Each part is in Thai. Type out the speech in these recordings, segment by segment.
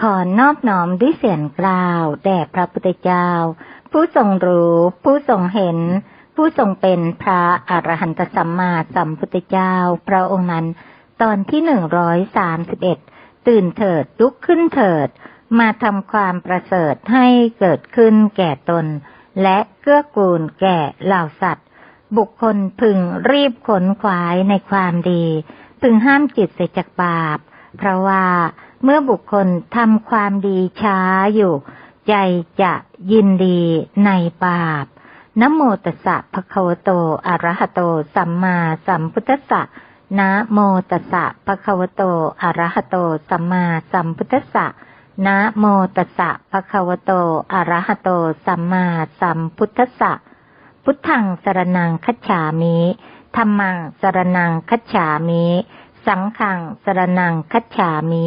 ขอนอบน้อมด้วยเสียงกล่าว แด่พระพุทธเจ้า ผู้ทรงรู้ ผู้ทรงเห็น ผู้ทรงเป็นพระอรหันตสัมมาสัมพุทธเจ้า พระองค์นั้น ตอนที่หนึ่งร้อยสามสิบเอ็ดตื่นเถิดลุกขึ้นเถิด มาทำความประเสริฐให้เกิดขึ้นแก่ตน และเกื้อกูลแก่เหล่าสัตว์ บุคคลพึงรีบขนขวายในความดี พึงห้ามจิตเสียจากบาป เพราะว่า เมื่อบุคคลทำความดีช้าอยู่ ใจจะยินดีในบาปนะโมตัสสะภะคะวะโตอะระหะโต สัมมาสัมพุทธัสสะนะโมตัสสะภะคะวะโตอะระหะโต สัมมาสัมพุทธัสสะนะโมตัสสะภะคะวะโตอะระหะโต สัมมาสัมพุทธัสสะ พุทธังสรนังคัจฉามิธรรมังสรนังคัจฉามิ สังฆังสรนังคัจฉามิ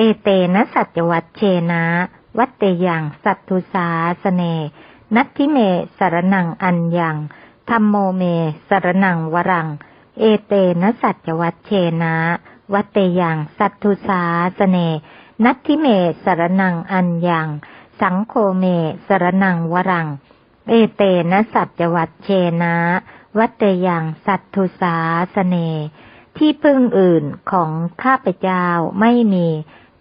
เอเตนะสัจวัตเชนะ วัตเตยังสัตทุสาสเน นัตทิเมสารนังอัญญังธรรมโมเมสารนังวรัง เอเตนะสัจวัตเชนะ วัตเตยังสัตทุสาสเน นัตทิเมสารนังอัญญัง สังโฆเมสารนังวรัง เอเตนะสัจวัตเชนะ วัตเตยังสัตทุสาสเน ที่พึ่งอื่นของข้าพเจ้าไม่มี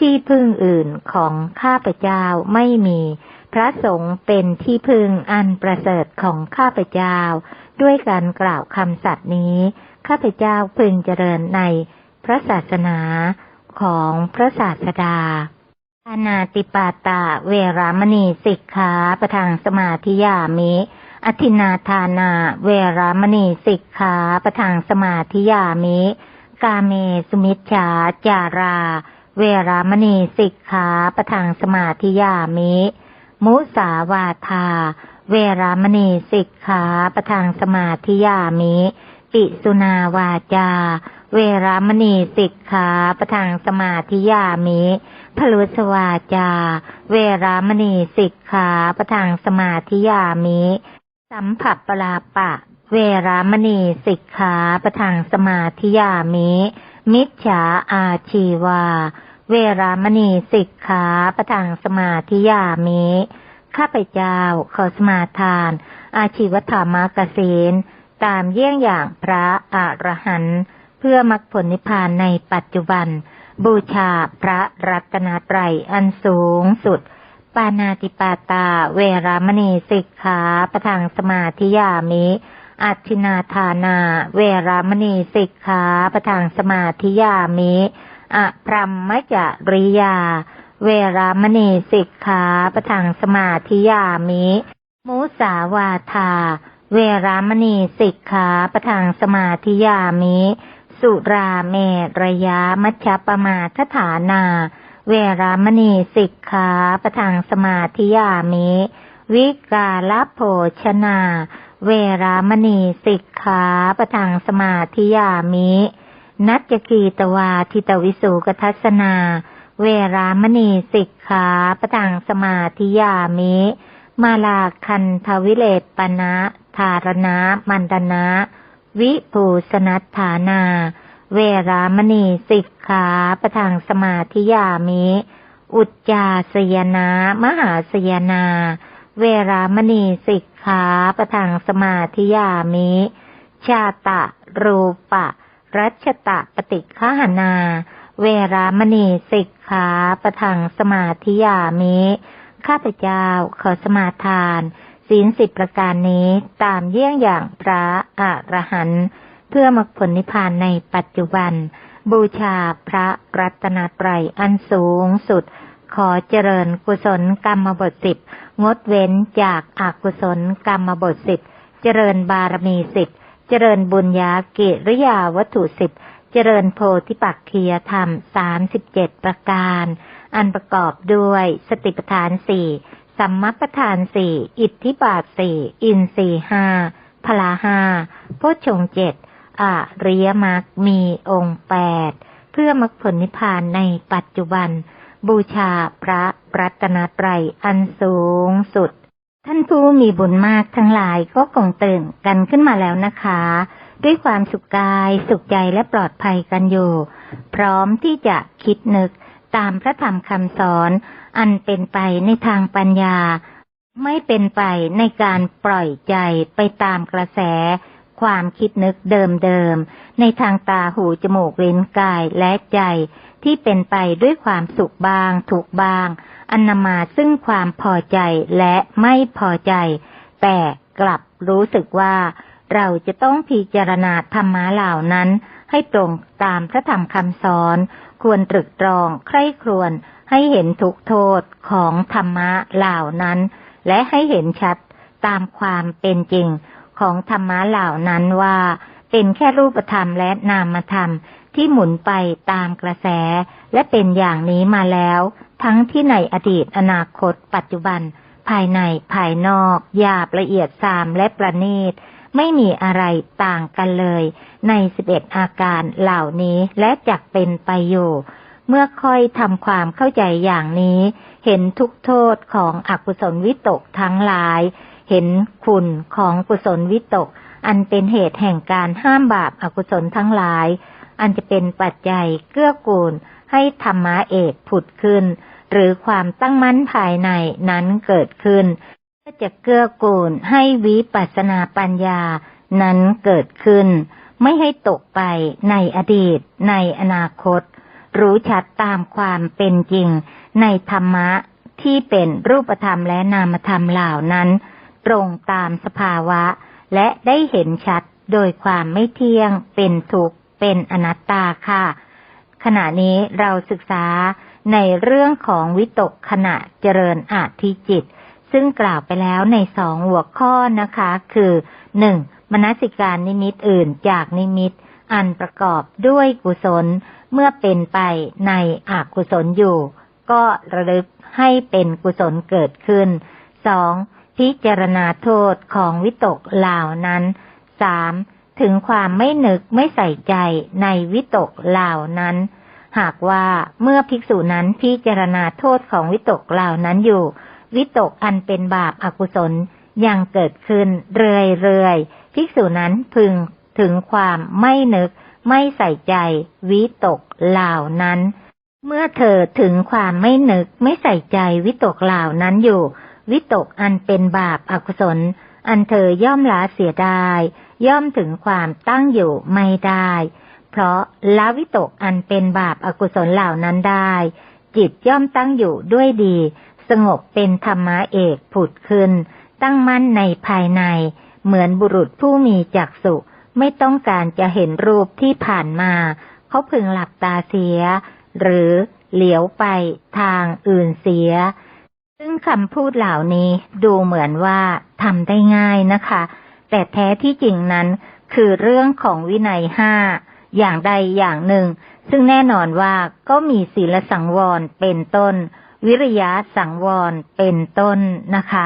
ที่พึ่งอื่นของข้าพเจ้าไม่มี พระสงฆ์เป็นที่พึ่งอันประเสริฐของข้าพเจ้า ด้วยการกล่าวคำสัตย์นี้ ข้าพเจ้าพึงเจริญในพระศาสนาของพระศาสดาอนาติปาตาเวรามณีสิกขาประทางสมาธิยามิ อธินาทานา เวรามณีสิกขาประทางสมาธิยามิ กาเมสุมิชฌาจารา เวรามณีสิกขาประทางสมาธิยามิ มุสาวาทา เวรามณีสิกขาประทางสมาธิยามิ ปิสุนาวาจา เวรามณีสิกขาประทางสมาธิยามิพลุสวาจา เวรามณีสิกขาประทางสมาธิยามิ สัมผัสปลาปะ เวรามณีสิกขาประทางสมาธิยามิมิจฉาอาชีวา เวรามณีสิกขาประทางสมาธิยามิข้าพเจ้าขอสมาทาน อาชีวธรรมกสินตามเยี่ยงอย่างพระอรหันต์เพื่อมรรคผลนิพพานในปัจจุบัน บูชาพระรัตนตรัยอันสูงสุด ปานาติปาตา เวรามณีสิกขาประทางสมาธิยามิอัตินาทานา เวรามณีสิกขาประทางสมาธิยามิ อะพรัมมจริยา เวรามณีสิกขาประทังสมาธิยามิ มุสาวาทา เวรามณีสิกขาประทังสมาธิยามิ สุราเมระยะมัชฌปมาทฐานา เวรามณีสิกขาประทังสมาธิยามิ วิกาลโภชนา เวรามณีสิกขาประทังสมาธิยามิ นัจกีตวาทิตวิสุกทัศนา เวรามณีสิกขาปตังสมาธิยามิ มาลาคันทวิเลปนะธารณะมันดนะ วิภูสนัตฐานา เวรามณีสิกขาปทังสมาธิยามิ อุจจาสยนามหาสยนา เวรามณีสิกขาปทังสมาธิยามิ ชาตะรูปะ รัชตะปฏิฆาหนา เวรามณีสิกขาประทังสมาธิยามิ ข้าพเจ้าขอสมาทาน ศีลสิบประการนี้ตามเยี่ยงอย่างพระอระหันต์เพื่อมรรคผลนิพพานในปัจจุบัน บูชาพระรัตนตรัยอันสูงสุด ขอเจริญกุศลกรรมบทสิบงดเว้นจากอากุศลกรรมบทสิบเจริญบารมีสิบ เจริญบุญญาเกริยาวัตถุสิบ เจริญโพธิปักคียธรรมสามสิบเจ็ดประการ อันประกอบด้วยสติปัฏฐานสี่สัมมัปทานสี่ อิทธิบาทสี่ อินสี่ห้าพลาห้าโพชฌงเจ็ดอริยมรรคมีองค์แปด เพื่อมรรคผลนิพพานในปัจจุบัน บูชาพระรัตนตรัยอันสูงสุด ท่านผู้มีบุญมากทั้งหลายก็คงตื่นกันขึ้นมาแล้วนะคะ ด้วยความสุขกายสุขใจและปลอดภัยกันอยู่ พร้อมที่จะคิดนึกตามพระธรรมคำสอน อันเป็นไปในทางปัญญา ไม่เป็นไปในการปล่อยใจไปตามกระแส ความคิดนึกเดิมๆในทางตาหูจมูกลิ้นกายและใจที่เป็นไปด้วยความสุขบางถูกบาง อันนำมาซึ่งความพอใจและไม่พอใจ แต่กลับรู้สึกว่า เราจะต้องพิจารณาธรรมะเหล่านั้น ให้ตรงตามพระธรรมคำสอน ควรตรึกตรองใคร่ครวญให้เห็นทุกโทษของธรรมะเหล่านั้น และให้เห็นชัดตามความเป็นจริง ของธรรมะเหล่านั้นว่า เป็นแค่รูปธรรมและนามธรรมที่หมุนไปตามกระแส และเป็นอย่างนี้มาแล้ว ทั้งที่ในอดีตอนาคต ปัจจุบัน ภายในภายนอกหยาบละเอียดสามและประณีตไม่มีอะไรต่างกันเลย ในสิบเอ็ดอาการเหล่านี้และจักเป็นไปอยู่เมื่อค่อยทำความเข้าใจอย่างนี้ เห็นทุกโทษของอกุศลวิตกทั้งหลาย เห็นคุณของกุศลวิตก อันเป็นเหตุแห่งการห้ามบาปอากุศลทั้งหลาย อันจะเป็นปัจจัยเกื้อกูลให้ธรรมะเอกผุดขึ้น หรือความตั้งมั่นภายในนั้นเกิดขึ้น ก็จะเกื้อกูลให้วิปัสสนาปัญญานั้นเกิดขึ้น ไม่ให้ตกไปในอดีต ในอนาคต รู้ชัดตามความเป็นจริง ในธรรมะที่เป็นรูปธรรมและนามธรรมเหล่านั้น ตรงตามสภาวะ และได้เห็นชัดโดยความไม่เที่ยง เป็นทุกข์ เป็นอนัตตาค่ะ ขณะนี้เราศึกษาในเรื่องของวิตกขณะเจริญอาธิจิต ซึ่งกล่าวไปแล้วในสองหัวข้อนะคะ คือหนึ่งมนสิการนิมิตอื่นจากนิมิต อันประกอบด้วยกุศลเมื่อเป็นไปในอกุศลอยู่ ก็ระลึกให้เป็นกุศลเกิดขึ้นสอง พิจารณาโทษของวิตกเหล่านั้นสามถึงความไม่นึกไม่ใส่ใจในวิตกเหล่านั้น หากว่าเมื่อภิกษุนั้นพิจารณาโทษของวิตกเหล่านั้นอยู่ วิตกอันเป็นบาปอากุศลยังเกิดขึ้นเรื่อยๆภิกษุนั้นพึงถึงความไม่นึกไม่ใส่ใจ วิตกเหล่านั้น เมื่อเธอถึงความไม่นึกไม่ใส่ใจวิตกเหล่านั้นอยู่ วิตกอันเป็นบาปอากุศล อันเธอย่อมละเสียได้ ย่อมถึงความตั้งอยู่ไม่ได้ เพราะละวิตกอันเป็นบาปอากุศลเหล่านั้นได้ จิตย่อมตั้งอยู่ด้วยดี สงบเป็นธรรมะเอกผุดขึ้น ตั้งมั่นในภายใน เหมือนบุรุษผู้มีจักษุไม่ต้องการจะเห็นรูปที่ผ่านมา เขาพึงหลับตาเสีย หรือเหลียวไปทางอื่นเสีย ซึ่งคำพูดเหล่านี้ดูเหมือนว่าทำได้ง่ายนะคะ แต่แท้ที่จริงนั้นคือเรื่องของวินัยห้าอย่างใดอย่างหนึ่ง ซึ่งแน่นอนว่าก็มีศีลสังวรเป็นต้น วิริยะสังวรเป็นต้นนะคะ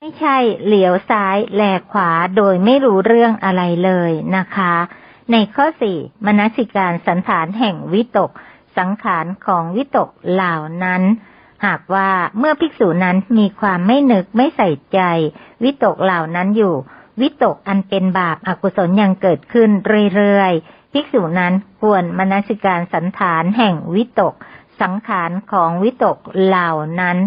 ไม่ใช่เหลียวซ้ายแหลกขวาโดยไม่รู้เรื่องอะไรเลยนะคะ ในข้อสี่มนสิการสันฐานแห่งวิตก สังขารของวิตกเหล่านั้น หากว่าเมื่อภิกษุนั้นมีความไม่นึกไม่ใส่ใจ วิตกเหล่านั้นอยู่ วิตกอันเป็นบาปอากุศลยังเกิดขึ้นเรื่อยๆภิกษุนั้นควรมนสิการสันฐานแห่งวิตก สังขารของวิตกเหล่านั้น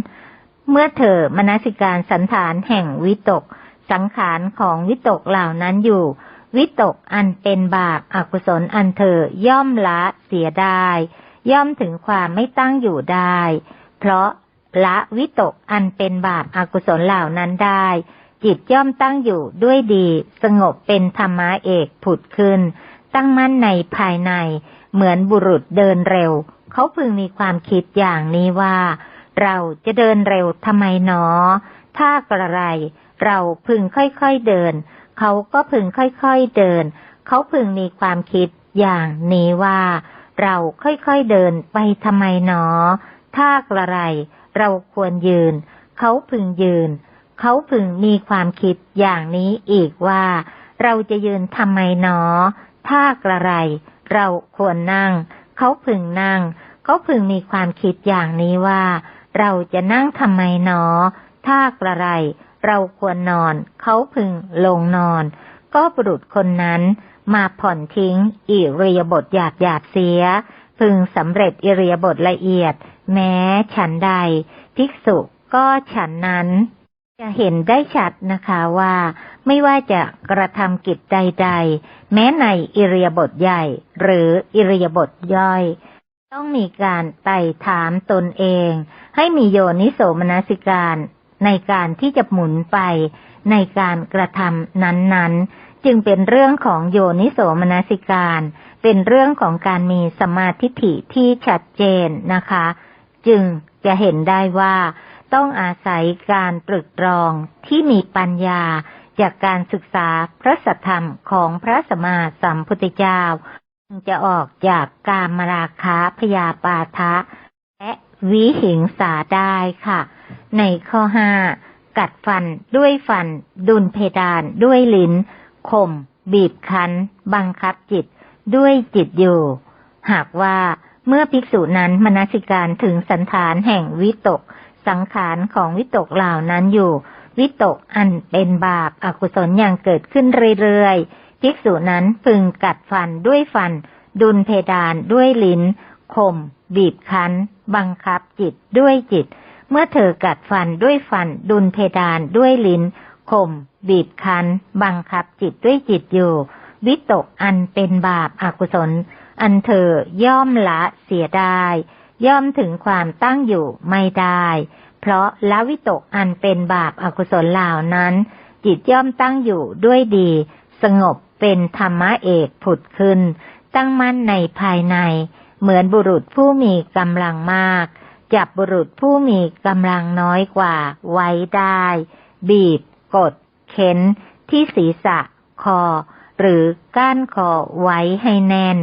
เมื่อเธอมนสิการสันฐานแห่งวิตก สังขารของวิตกเหล่านั้นอยู่ วิตกอันเป็นบาปอากุศลอันเธอย่อมละเสียได้ย่อมถึงความไม่ตั้งอยู่ได้ เพราะละวิตกอันเป็นบาปอากุศลเหล่านั้นได้ จิตย่อมตั้งอยู่ด้วยดี สงบเป็นธรรมะเอกผุดขึ้น ตั้งมั่นในภายใน เหมือนบุรุษเดินเร็ว เขาพึงมีความคิดอย่างนี้ว่า เราจะเดินเร็วทำไมหนอ ถ้ากระไร เราพึงค่อยๆเดิน เขาก็พึงค่อยๆเดิน เขาพึงมีความคิดอย่างนี้ว่า เราค่อยๆเดินไปทำไมหนอ ถ้ากระไร เราควรยืน เขาพึงยืน เขาพึงมีความคิดอย่างนี้อีกว่า เราจะยืนทำไมหนอ ถ้ากระไร เราควรนั่ง เขาพึงนั่ง เขาพึงมีความคิดอย่างนี้ว่า เราจะนั่งทำไมหนอ ถ้ากระไร เราควรนอน เขาพึงลงนอน ก็บุรุษคนนั้นมาผ่อนทิ้งอิริยาบถหยาบหยาบเสีย พึงสำเร็จอิริยาบถละเอียด แม้ฉันใด ภิกษุก็ฉันนั้น จะเห็นได้ชัดนะคะว่า ไม่ว่าจะกระทำกิจใดๆ แม้ในอิริยาบถใหญ่ หรืออิริยาบถย่อย ต้องมีการไต่ถามตนเอง ให้มีโยนิโสมนสิการในการที่จะหมุนไปในการกระทำนั้นๆ จึงเป็นเรื่องของโยนิโสมนสิการ เป็นเรื่องของการมีสมาธิฐิที่ชัดเจนนะคะ จึงจะเห็นได้ว่าต้องอาศัยการตรึกตรองที่มีปัญญาจากการศึกษาพระสัทธรรมของพระสมมาสัมพุทธเจ้า จะออกจากกามราคะพยาปาทะ และวิหิงสาได้ค่ะ ในข้อห้ากัดฟันด้วยฟัน ดุลเพดานด้วยลิ้นข่มบีบคั้น บังคับจิตด้วยจิตอยู่ หากว่า เมื่อภิกษุนั้นมนสิการถึงสันฐานแห่งวิตก สังขารของวิตกเหล่านั้นอยู่ วิตกอันเป็นบาปอากุศลอย่างเกิดขึ้นเรื่อยๆภิกษุนั้นพึงกัดฟันด้วยฟัน ดุลเพดานด้วยลิ้นข่มบีบคั้น บังคับจิตด้วยจิต เมื่อเธอกัดฟันด้วยฟัน ดุลเพดานด้วยลิ้นข่มบีบคั้น บังคับจิตด้วยจิตอยู่ วิตกอันเป็นบาปอากุศล อันเธอย่อมละเสียได้ ย่อมถึงความตั้งอยู่ไม่ได้ เพราะละวิตกอันเป็นบาปอากุศลเหล่านั้น จิตย่อมตั้งอยู่ด้วยดี สงบเป็นธรรมะเอกผุดขึ้น ตั้งมั่นในภายใน เหมือนบุรุษผู้มีกำลังมาก จับบุรุษผู้มีกำลังน้อยกว่าไว้ได้ บีบ กด เข็น ที่ศีรษะ คอ หรือก้านคอไว้ให้แน่น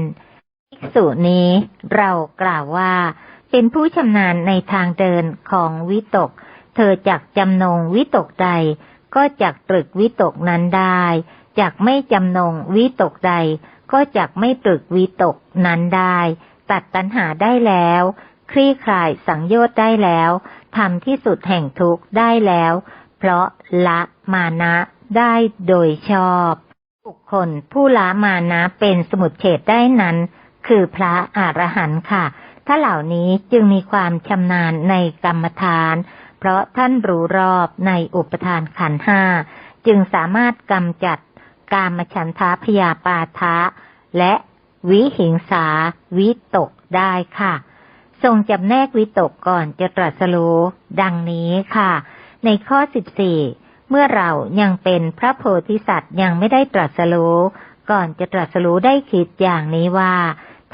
ภิกษุนี้เรากล่าวว่า เป็นผู้ชำนาญในทางเดินของวิตก เธอจักจำนงวิตกใด ก็จักตรึกวิตกนั้นได้จักไม่จำนงวิตกใด ก็จักไม่ตรึกวิตกนั้นได้ ตัดตัณหาได้แล้ว คลี่คลายสังโยชน์ได้แล้วทำที่สุดแห่งทุกข์ได้แล้ว เพราะละมานะได้โดยชอบ บุคคลผู้ละมานะเป็นสมุดเฉดได้นั้น คือพระอรหันต์ค่ะถ้านเหล่านี้จึงมีความชำนาญในกรรมฐาน เพราะท่านรู้รอบในอุปทานขันห้าจึงสามารถกำจัดกามฉันทาพยาปาทะ และวิหิงสาวิตกได้ค่ะ ทรงจำแนกวิตกก่อนจะตรัสรู้ดังนี้ค่ะ ในข้อสิบสี่เมื่อเรายังเป็นพระโพธิสัตว์ยังไม่ได้ตรัสรู้ก่อนจะตรัสรู้ได้คิดอย่างนี้ว่า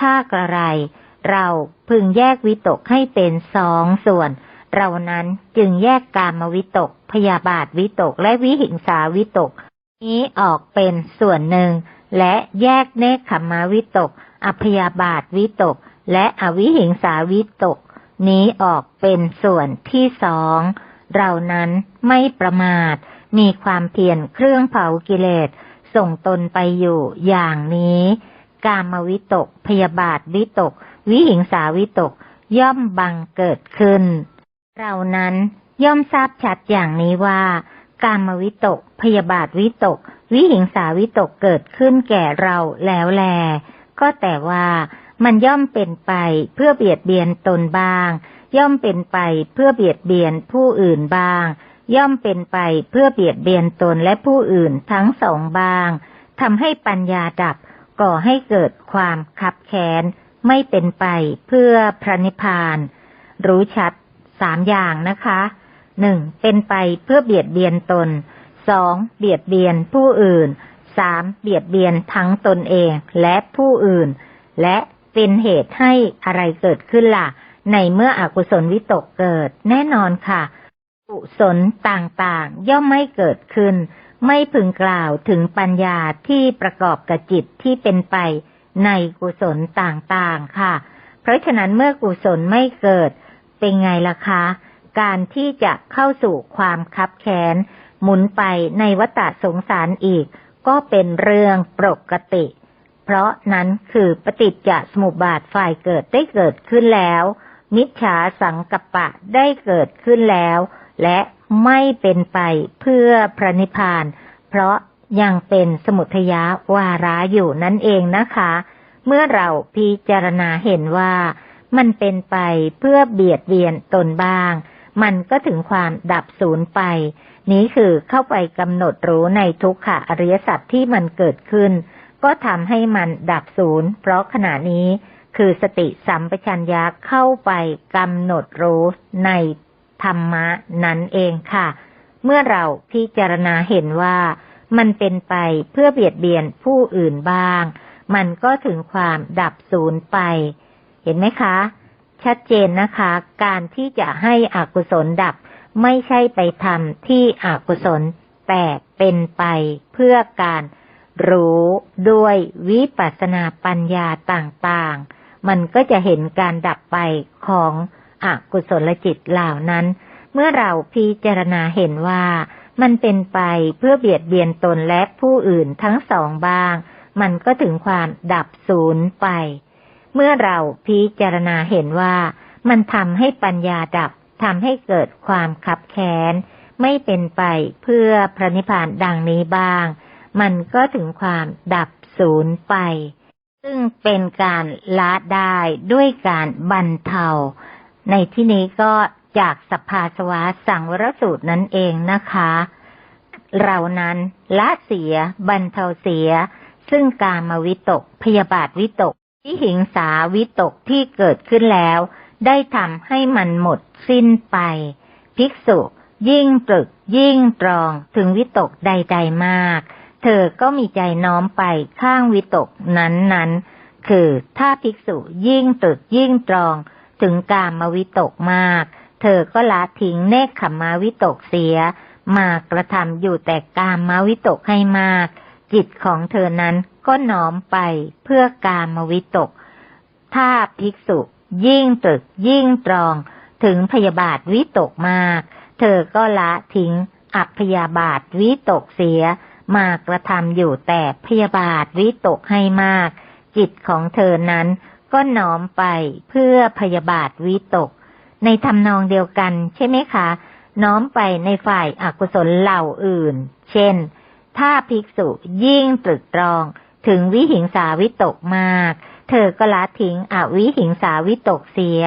ถ้ากระไร เราพึงแยกวิตกให้เป็นสองส่วน เรานั้นจึงแยกกามวิตก พยาบาทวิตกและวิหิงสาวิตก นี้ออกเป็นส่วนหนึ่ง และแยกเนคขมาวิตก อพยาบาทวิตก และอวิหิงสาวิตก นี้ออกเป็นส่วนที่สองเรานั้นไม่ประมาท มีความเพียรเครื่องเผากิเลสส่งตนไปอยู่อย่างนี้ กามวิตก พยาบาทวิตก วิหิงสาวิตก ย่อมบังเกิดขึ้น เรานั้นย่อมทราบชัดอย่างนี้ว่า กามวิตก พยาบาทวิตก วิหิงสาวิตกเกิดขึ้นแก่เราแล้วแล ก็แต่ว่ามันย่อมเป็นไปเพื่อเบียดเบียนตนบ้าง ย่อมเป็นไปเพื่อเบียดเบียนผู้อื่นบ้าง ย่อมเป็นไปเพื่อเบียดเบียนตนและผู้อื่นทั้งสองบ้างทำให้ปัญญาดับ ก่อให้เกิดความขับแค้นไม่เป็นไปเพื่อพระนิพพาน รู้ชัดสามอย่างนะคะหนึ่งเป็นไปเพื่อเบียดเบียนตนสองเบียดเบียนผู้อื่นสามเบียดเบียนทั้งตนเองและผู้อื่น และเป็นเหตุให้อะไรเกิดขึ้นล่ะ ในเมื่ออกุศลวิตกเกิดแน่นอนค่ะกุศลต่างๆ ย่อมไม่เกิดขึ้น ไม่พึงกล่าวถึงปัญญาที่ประกอบกับจิตที่เป็นไปในกุศลต่างๆค่ะ เพราะฉะนั้นเมื่อกุศลไม่เกิด เป็นไงล่ะคะ การที่จะเข้าสู่ความคับแค้น หมุนไปในวัฏสงสารอีก ก็เป็นเรื่องปกติ เพราะนั้นคือปฏิจจสมุปบาทฝ่ายเกิดได้เกิดขึ้นแล้ว มิจฉาสังกัปปะได้เกิดขึ้นแล้ว และ ไม่เป็นไปเพื่อพระนิพพาน เพราะยังเป็นสมุทยาวาระอยู่นั่นเองนะคะ เมื่อเราพิจารณาเห็นว่ามันเป็นไปเพื่อเบียดเบียนตนบ้าง มันก็ถึงความดับศูนย์ไป นี้คือเข้าไปกำหนดรู้ในทุกขะอริยสัจที่มันเกิดขึ้น ก็ทำให้มันดับศูนย์ เพราะขณะนี้คือสติสัมปชัญญะเข้าไปกำหนดรู้ใน ธรรมะนั้นเองค่ะ เมื่อเราพิจารณาเห็นว่ามันเป็นไปเพื่อเบียดเบียนผู้อื่นบ้าง มันก็ถึงความดับศูนย์ไป เห็นไหมคะ ชัดเจนนะคะ การที่จะให้อกุศลดับไม่ใช่ไปทำที่อกุศล แต่เป็นไปเพื่อการรู้ด้วยวิปัสสนาปัญญาต่างๆ มันก็จะเห็นการดับไปของ อกุศลจิตเหล่านั้น เมื่อเราพิจารณาเห็นว่ามันเป็นไปเพื่อเบียดเบียนตนและผู้อื่นทั้งสองบ้าง มันก็ถึงความดับศูนย์ไป เมื่อเราพิจารณาเห็นว่ามันทำให้ปัญญาดับทำให้เกิดความขับแค้นไม่เป็นไปเพื่อพระนิพพานดังนี้บ้าง มันก็ถึงความดับศูนย์ไป ซึ่งเป็นการละได้ด้วยการบรรเทา ในที่นี้ก็จากสภาสวะสังวรสูตรนั่นเองนะคะ เรานั้นละเสีย บรรเทาเสีย ซึ่งการมาวิตก พยาบาทวิตกที่หิงสาวิตกที่เกิดขึ้นแล้ว ได้ทำให้มันหมดสิ้นไป ภิกษุยิ่งตรึก ยิ่งตรองถึงวิตกใดๆมาก เธอก็มีใจน้อมไปข้างวิตกนั้นๆ คือถ้าภิกษุยิ่งตรึกยิ่งตรอง ถึงกามวิตกมาก เธอก็ละทิ้งเนคขมาวิตกเสีย มากระทำอยู่แต่กามมาวิตกให้มาก จิตของเธอนั้นก็น้อมไปเพื่อกามวิตก ถ้าภิกษุ ยิ่งตรึกยิ่งตรอง ถึงพยาบาทวิตกมาก เธอก็ละทิ้งอัพยาบาทวิตกเสีย มากระทำอยู่แต่พยาบาทวิตกให้มาก จิตของเธอนั้น ก็หนอมไปเพื่อพยาบาทวิตก ในทำนองเดียวกันใช่ไหมคะ น้อมไปในฝ่ายอากุศลเหล่าอื่น เช่น ถ้าภิกษุยิ่งตรึกตรองถึงวิหิงสาวิตกมาก เธอก็ละทิ้งอวิหิงสาวิตกเสีย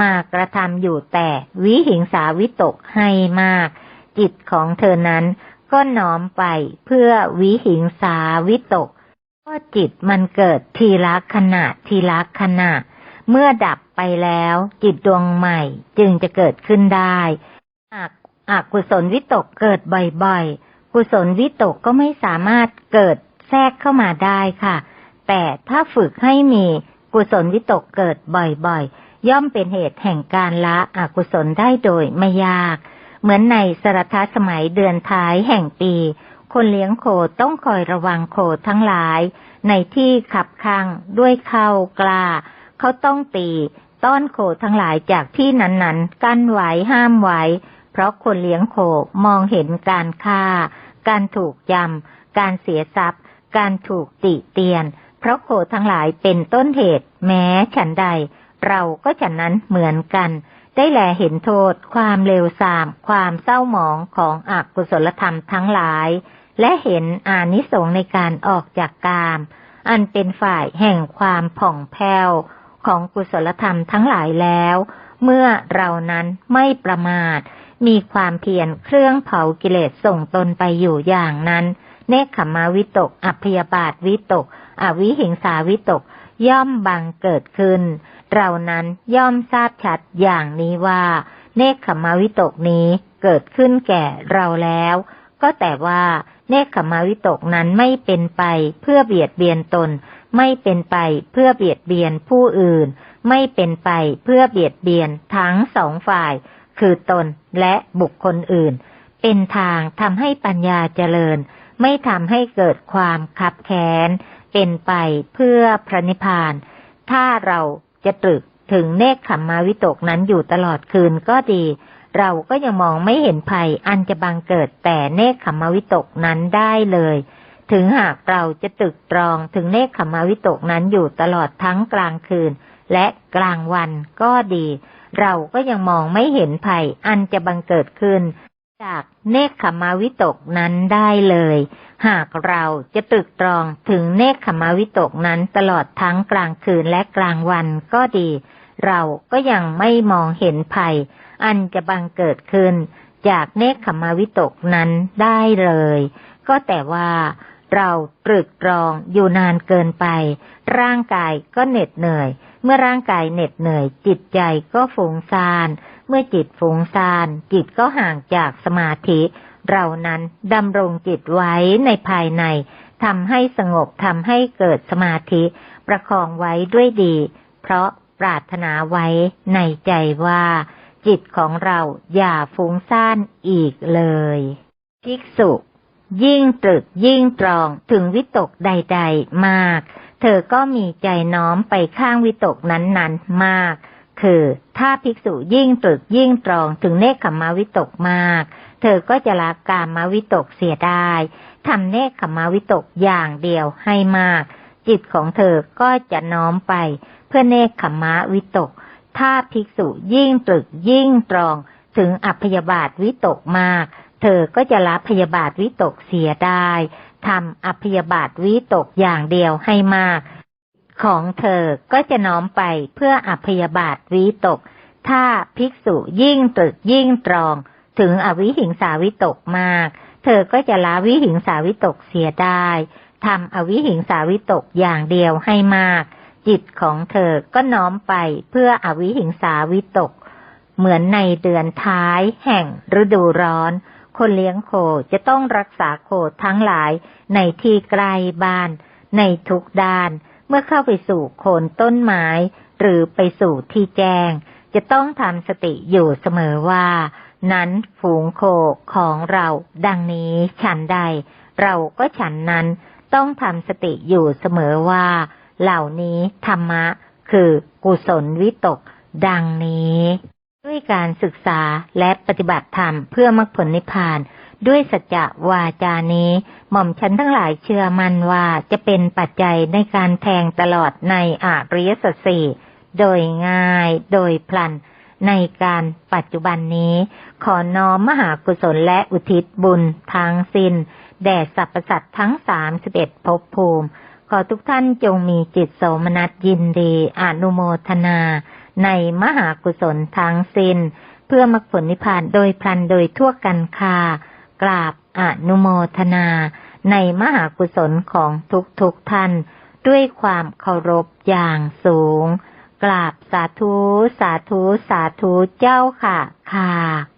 มากระทำอยู่แต่วิหิงสาวิตกให้มาก จิตของเธอนั้นก็น้อมไปเพื่อวิหิงสาวิตก ก็จิตมันเกิดทีละขณะทีละขณะ เมื่อดับไปแล้ว จิตดวงใหม่จึงจะเกิดขึ้นได้หากอกุศลวิตกเกิดบ่อยๆ กุศลวิตกก็ไม่สามารถเกิดแทรกเข้ามาได้ค่ะ แต่ถ้าฝึกให้มีกุศลวิตกเกิดบ่อยๆ ย่อมเป็นเหตุแห่งการละอกุศลได้โดยไม่ยาก เหมือนในสรทสมัยเดือนท้ายแห่งปี คนเลี้ยงโคต้องคอยระวังโคทั้งหลาย ในที่ขับข้างด้วยเข้ากล้าเขาต้องตีต้อนโคทั้งหลายจากที่นั้นๆ กั้นไว้ห้ามไว้ เพราะคนเลี้ยงโคมองเห็นการฆ่า การถูกยำ การเสียทรัพย์ การถูกติเตียน เพราะโคทั้งหลายเป็นต้นเหตุ แม้ฉันใด เราก็ฉันนั้นเหมือนกัน ได้แลเห็นโทษ ความเลวทราม ความเศร้าหมองของอกุศลธรรมทั้งหลาย และเห็นอานิสงส์ในการออกจากกาม อันเป็นฝ่ายแห่งความผ่องแผ้วของกุศลธรรมทั้งหลายแล้ว เมื่อเรานั้นไม่ประมาท มีความเพียรเครื่องเผากิเลสส่งตนไปอยู่อย่างนั้น เนคขมาวิตก อัพยาบาทวิตก อวิหิงสาวิตก ย่อมบังเกิดขึ้น เรานั้นย่อมทราบชัดอย่างนี้ว่า เนคขมาวิตกนี้เกิดขึ้นแก่เราแล้ว ก็แต่ว่าเนคขมาวิตกนั้นไม่เป็นไปเพื่อเบียดเบียนตน ไม่เป็นไปเพื่อเบียดเบียนผู้อื่น ไม่เป็นไปเพื่อเบียดเบียนทั้งสองฝ่าย คือตนและบุคคลอื่น เป็นทางทำให้ปัญญาเจริญ ไม่ทำให้เกิดความขับแค้นเป็นไปเพื่อพระนิพพาน ถ้าเราจะตรึกถึงเนคขมาวิตกนั้นอยู่ตลอดคืนก็ดี เราก็ยังมองไม่เห็นภัยอันจะบังเกิดแต่เนคขมวิตกนั้นได้เลย ถึงหากเราจะตึกตรองถึงเนคขมวิตกนั้นอยู่ตลอดทั้งกลางคืน และกลางวันก็ดี เราก็ยังมองไม่เห็นภัยอันจะบังเกิดขึ้น จากเนคขมาวิตกนั้นได้เลย หากเราจะตรึกตรองถึงเนคขมาวิตกนั้นตลอดทั้งกลางคืนและกลางวันก็ดี เราก็ยังไม่มองเห็นภัย อันจะบังเกิดขึ้น จากเนคขมาวิตกนั้นได้เลย ก็แต่ว่าเราตรึกตรองอยู่นานเกินไป ร่างกายก็เหน็ดเหนื่อย เมื่อร่างกายเหน็ดเหนื่อย จิตใจก็ฟุ้งซ่าน เมื่อจิตฟุ้งซ่าน จิตก็ห่างจากสมาธิ เรานั้นดำรงจิตไว้ในภายในทำให้สงบทำให้เกิดสมาธิ ประคองไว้ด้วยดี เพราะปรารถนาไว้ในใจว่า จิตของเราอย่าฟุ้งซ่านอีกเลย ภิกษุ ยิ่งตรึกยิ่งตรองถึงวิตกใด ๆ มาก เธอก็มีใจน้อมไปข้างวิตกนั้นๆ มาก คือถ้าภิกษุยิ่งตรึกยิ่งตรองถึงเนคขมาวิตกมาก เธอก็จะละกามมาวิตกเสียได้ทำเนคขมาวิตกอย่างเดียวให้มาก จิตของเธอก็จะน้อมไปเพื่อเนคขมะวิตก ถ้าภิกษุยิ่งตรึกยิ่งตรองถึงอัพยาบาทวิตกมาก เธอก็จะละพยาบาทวิตกเสียได้ทำอัพยาบาทวิตกอย่างเดียวให้มาก ของเธอก็จะน้อมไปเพื่ออัพยาบาทวิตก ถ้าภิกษุยิ่งตรึกยิ่งตรอง ถึงอวิหิงสาวิตกมาก เธอก็จะละวิหิงสาวิตกเสียได้ทำอวิหิงสาวิตกอย่างเดียวให้มาก จิตของเธอก็น้อมไปเพื่ออวิหิงสาวิตก เหมือนในเดือนท้าย แห่งฤดูร้อน คนเลี้ยงโคจะต้องรักษาโคทั้งหลาย ในที่ใกลบ้าน ในทุกด้าน เมื่อเข้าไปสู่โคนต้นไม้ หรือไปสู่ที่แจ้ง จะต้องทำสติอยู่เสมอว่า นั้นฝูงโคของเราดังนี้ฉันใด เราก็ฉันนั้นต้องทำสติอยู่เสมอว่า เหล่านี้ธรรมะคือกุศลวิตก ดังนี้ ด้วยการศึกษาและปฏิบัติธรรมเพื่อมรรคผลนิพพาน ด้วยสัจจะวาจานี้ หม่อมฉันทั้งหลายเชื่อมั่นว่าจะเป็นปัจจัยในการแทงตลอดในอริยสัจสี่โดยง่ายโดยพลันในการปัจจุบันนี้ ขอน้อมมหากุศลและอุทิศบุญทั้งสิน้น แด่สรรพสัตว์ทั้งสามสิบเอ็ดภพภูมิ ขอทุกท่านจงมีจิตโสมนัสยินดีอนุโมทนา ในมหากุศลทั้งสิน้น เพื่อมรรคผลนิพพานโดยพลันโดยทั่วกันคากราบอนุโมทนา ในมหากุศลของทุกทุกๆท่าน ด้วยความเคารพอย่างสูง กราบสาธุ สาธุ สาธุเจ้าค่ะค่ะ